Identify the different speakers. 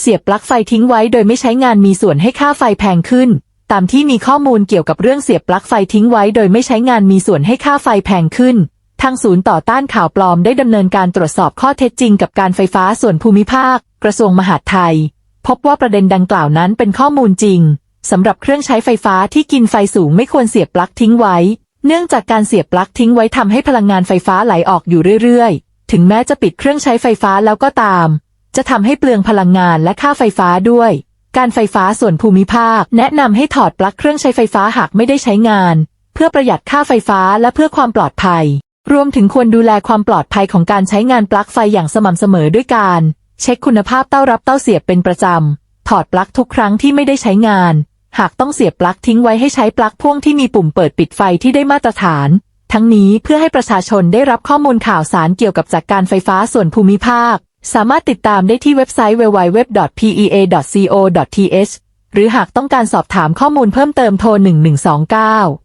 Speaker 1: เสียบปลั๊กไฟทิ้งไว้โดยไม่ใช้งานมีส่วนให้ค่าไฟแพงขึ้น ตามที่มีข้อมูลเกี่ยวกับเรื่องเสียบปลั๊กไฟทิ้งไว้โดยไม่ใช้งานมีส่วนให้ค่าไฟแพงขึ้น ทางศูนย์ต่อต้านข่าวปลอมได้ดำเนินการตรวจสอบข้อเท็จจริงกับการไฟฟ้าส่วนภูมิภาค กระทรวงมหาดไทย พบว่าประเด็นดังกล่าวนั้นเป็นข้อมูลจริงสำหรับเครื่องใช้ไฟฟ้าที่กินไฟสูงไม่ควรเสียบปลั๊กทิ้งไว้ เนื่องจากการเสียบปลั๊กทิ้งไว้ทำให้พลังงานไฟฟ้าไหลออกอยู่เรื่อยๆ ถึงแม้จะปิดเครื่องใช้ไฟฟ้าแล้วก็ตาม จะทำให้เปลืองพลังงานและค่าไฟฟ้าด้วย การไฟฟ้าส่วนภูมิภาค แนะนำให้ถอดปลั๊กเครื่องใช้ไฟฟ้าหากไม่ได้ใช้งาน เพื่อประหยัดค่าไฟฟ้าและเพื่อความปลอดภัย รวมถึงควรดูแลความปลอดภัยของการใช้งานปลั๊กไฟอย่างสม่ำเสมอด้วยการ เช็คคุณภาพเต้ารับเต้าเสียบเป็นประจำถอดปลั๊กทุกครั้งที่ไม่ได้ใช้งาน หากต้องเสียบปลั๊กทิ้งไว้ให้ใช้ปลั๊กพ่วงที่มีปุ่มเปิดปิดไฟที่ได้มาตรฐานทั้งนี้เพื่อให้ประชาชนได้รับข้อมูลข่าวสารเกี่ยวกับจากการไฟฟ้าส่วนภูมิภาค สามารถติดตามได้ที่เว็บไซต์ www.pea.co.th หรือหากต้องการสอบถามข้อมูลเพิ่มเติมโทร 1129